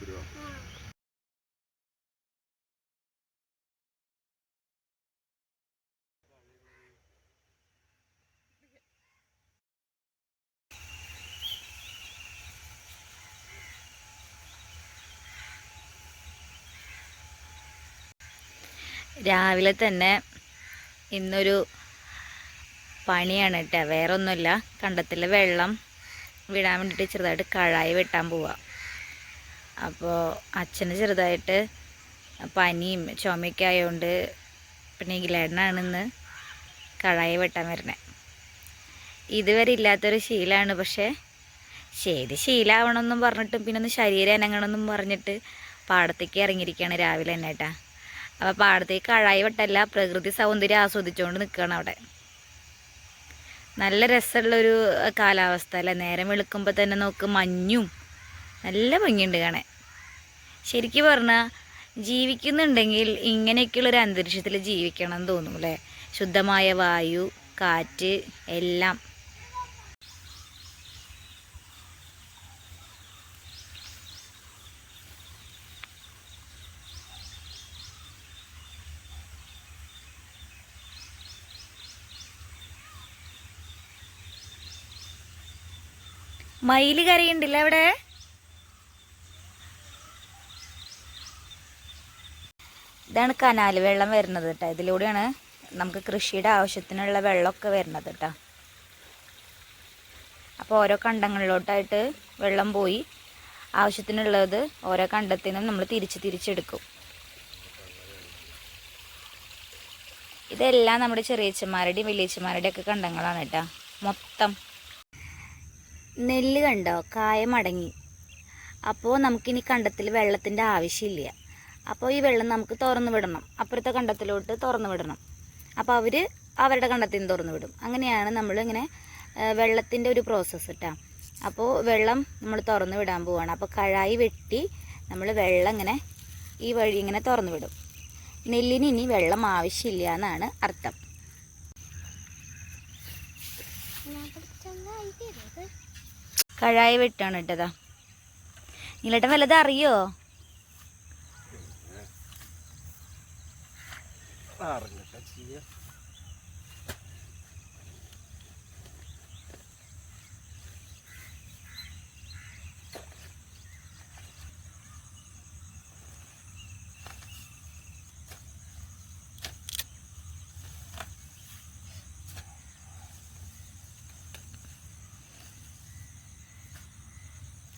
ആശുപത്രി രാവിലെ തന്നെ ഇന്നൊരു പണിയാണ് കേട്ടോ. വേറൊന്നുമില്ല. കണ്ടത്തിലെ വെള്ളം വിടാൻ വേണ്ടിയിട്ട് ചെറുതായിട്ട് കഴായി വെട്ടാൻ പോവാ. അപ്പോൾ അച്ഛന് ചെറുതായിട്ട് പനിയും ചുമയൊക്കെ ആയതുകൊണ്ട് പിന്നെ ഇഗ്ലേടനാണ് ഇന്ന് കഴായി വെട്ടാൻ വരണേ. ഇതുവരെ ഇല്ലാത്തൊരു ശീലമാണ് പക്ഷേ ശരി ശീലാവണമെന്നും പറഞ്ഞിട്ടും പിന്നെ ഒന്ന് ശരീരം അനങ്ങണമെന്നും പറഞ്ഞിട്ട് പാടത്തേക്ക് ഇറങ്ങിയിരിക്കുകയാണ് രാവിലെ തന്നെ കേട്ടാ അപ്പോൾ പാടത്തേക്ക് കഴായി വെട്ടല്ല പ്രകൃതി സൗന്ദര്യം ആസ്വദിച്ചുകൊണ്ട് നിൽക്കുകയാണ് അവിടെ. നല്ല രസമുള്ളൊരു കാലാവസ്ഥ അല്ലേ? നേരം വെളുക്കുമ്പോൾ തന്നെ നോക്ക് മഞ്ഞും നല്ല ഭംഗിയുണ്ട് കാണാൻ. ശരിക്കും പറഞ്ഞാൽ ജീവിക്കുന്നുണ്ടെങ്കിൽ ഇങ്ങനെയൊക്കെയുള്ളൊരു അന്തരീക്ഷത്തിൽ ജീവിക്കണം എന്ന് തോന്നും അല്ലേ? ശുദ്ധമായ വായു കാറ്റ് എല്ലാം. മയിൽ കരയുണ്ടല്ലേ അവിടെ? ഇതാണ് കനാൽ വെള്ളം വരുന്നത് കേട്ടോ. ഇതിലൂടെയാണ് നമുക്ക് കൃഷിയുടെ ആവശ്യത്തിനുള്ള വെള്ളമൊക്കെ വരുന്നത് കേട്ടോ. അപ്പോൾ ഓരോ കണ്ടങ്ങളിലോട്ടായിട്ട് വെള്ളം പോയി. ആവശ്യത്തിനുള്ളത് ഓരോ കണ്ടത്തിനും നമ്മൾ തിരിച്ച് തിരിച്ചെടുക്കും. ഇതെല്ലാം നമ്മുടെ ചെറിയച്ചന്മാരുടെയും വലിയച്ചന്മാരുടെയും ഒക്കെ കണ്ടങ്ങളാണ് കേട്ടോ. മൊത്തം. നെല്ല് കണ്ടോ? കായ മടങ്ങി അപ്പോൾ നമുക്കിനി കണ്ടത്തിൽ വെള്ളത്തിന്റെ ആവശ്യമില്ല. അപ്പോൾ ഈ വെള്ളം നമുക്ക് തുറന്നു വിടണം. അപ്പുറത്തെ കണ്ടത്തിലോട്ട് തുറന്നു വിടണം. അപ്പോൾ അവർ അവരുടെ കണ്ടത്തിൽ നിന്ന് തുറന്നു വിടും. അങ്ങനെയാണ് നമ്മളിങ്ങനെ വെള്ളത്തിന്റെ ഒരു പ്രോസസ്സ് കേട്ടോ അപ്പോൾ വെള്ളം നമ്മൾ തുറന്നു വിടാൻ പോവാണ്. അപ്പോൾ കഴായി വെട്ടി നമ്മൾ വെള്ളം ഇങ്ങനെ ഈ വഴി ഇങ്ങനെ തുറന്നു വിടും. നെല്ലിന് ഇനി വെള്ളം ആവശ്യമില്ല എന്നാണ് അർത്ഥം. കഴായി വെട്ടാണ് ഇട്ടതാ. നിങ്ങളുടെ വല്ലതും അറിയോ? അറിഞ്ഞിട്ടാ ചെയ്യാ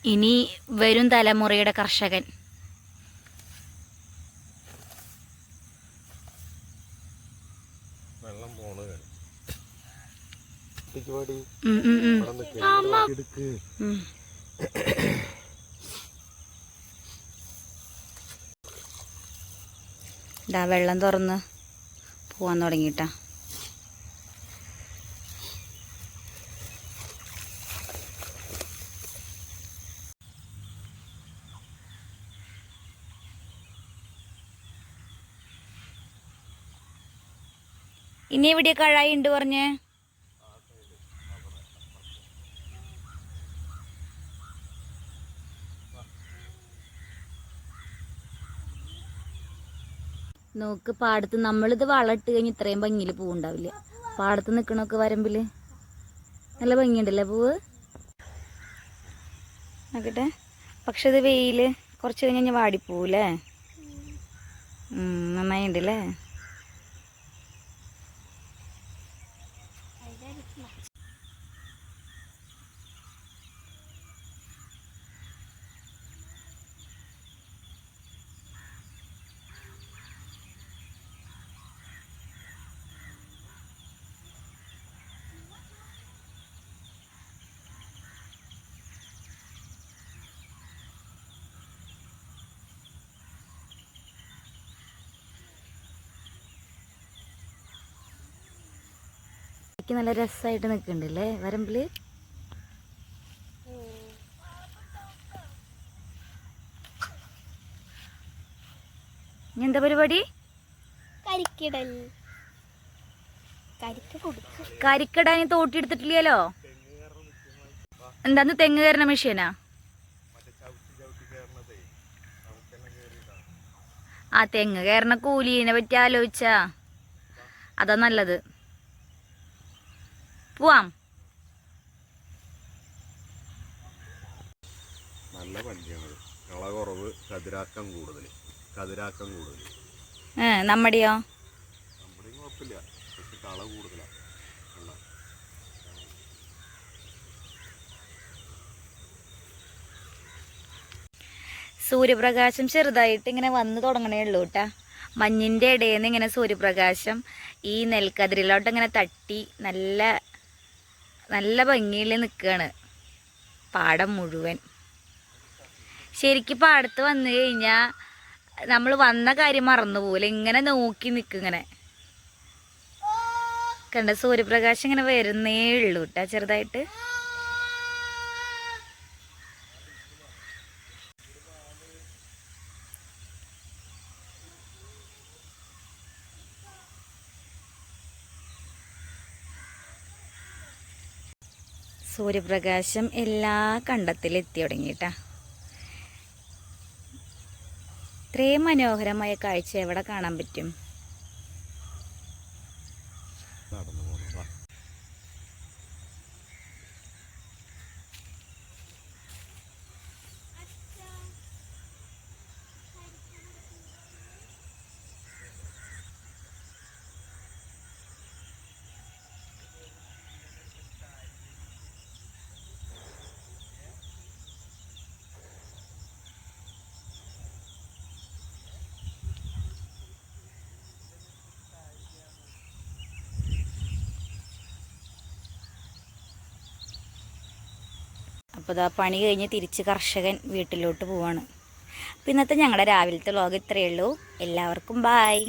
ഇനി വരും തലമുറയുടെ കർഷകൻ വെള്ളം പോണത് എടുക്ക്. വെള്ളം തുറന്ന് പോവാൻ തുടങ്ങിട്ടാ. ഇനി എവിടെയൊക്കെ അഴായി ഉണ്ട് പറഞ്ഞേ? നോക്ക് പാടത്ത് നമ്മളിത് വളമിട്ട് കഴിഞ്ഞ് ഇത്രയും ഭംഗിയിൽ പൂവുണ്ടാവില്ല? പാടത്ത് നിൽക്കണൊക്കെ വരമ്പിൽ. നല്ല ഭംഗിയുണ്ടല്ലേ പൂവ്? നോക്കട്ടെ. പക്ഷെ ഇത് വെയിൽ കുറച്ച് കഴിഞ്ഞ് കഴിഞ്ഞാൽ വാടിപ്പോവൂലേ ഉം, നന്നായിണ്ടല്ലേ എനിക്ക് നല്ല രസമായിട്ട് നിൽക്കുന്നുണ്ടല്ലേ വരമ്പിൽ? ഇനി എന്താ പരിപാടി? കരിക്കിടൽ. കരിക്കടാൻ തോട്ടി എടുത്തിട്ടില്ലല്ലോ? എന്താന്ന് തെങ്ങ് കയറുന്ന മെഷീനാ? ആ തെങ്ങ് കയറുന്ന കൂലീനെ പറ്റി ആലോചിച്ചാ. അതാ നല്ലത്. പോവാം. നല്ല പഞ്ചാണ് കള കുറവ് കതിരാക്കം കൂടുതൽ കതിരാക്കം കൂടുതൽ നമ്മുടെയോ? നമ്മുടെയും കുഴപ്പമില്ല. പക്ഷെ കള കൂടുതലാണ് സൂര്യപ്രകാശം ചെറുതായിട്ട് ഇങ്ങനെ വന്ന് തുടങ്ങണേ ഉള്ളൂ കേട്ടാ മഞ്ഞിന്റെ ഇടയിൽ നിന്ന് ഇങ്ങനെ സൂര്യപ്രകാശം ഈ നെൽക്കതിരിലോട്ട് ഇങ്ങനെ തട്ടി നല്ല നല്ല ഭംഗിയിൽ നിൽക്കുകയാണ് പാടം മുഴുവൻ. ശരിക്കും പാടത്ത് വന്നു കഴിഞ്ഞാൽ നമ്മൾ വന്ന കാര്യം മറന്നു പോകില്ല ഇങ്ങനെ നോക്കി നിൽക്കും ഇങ്ങനെ. കണ്ട സൂര്യപ്രകാശം ഇങ്ങനെ വരുന്നേ ഉള്ളൂ കേട്ടാ ചെറുതായിട്ട്. സൂര്യപ്രകാശം എല്ലാ കണ്ടത്തിലെത്തി തുടങ്ങിയിട്ടാ ഇത്രയും മനോഹരമായ കാഴ്ച എവിടെ കാണാൻ പറ്റും? അപ്പോൾ ഇതാ പണി കഴിഞ്ഞ് തിരിച്ച് കർഷകൻ വീട്ടിലോട്ട് പോവാണ്. അപ്പോൾ ഇന്നത്തെ ഞങ്ങളുടെ രാവിലത്തെ വ്ലോഗ് ഇത്രയേ ഉള്ളൂ. എല്ലാവർക്കും ബായ്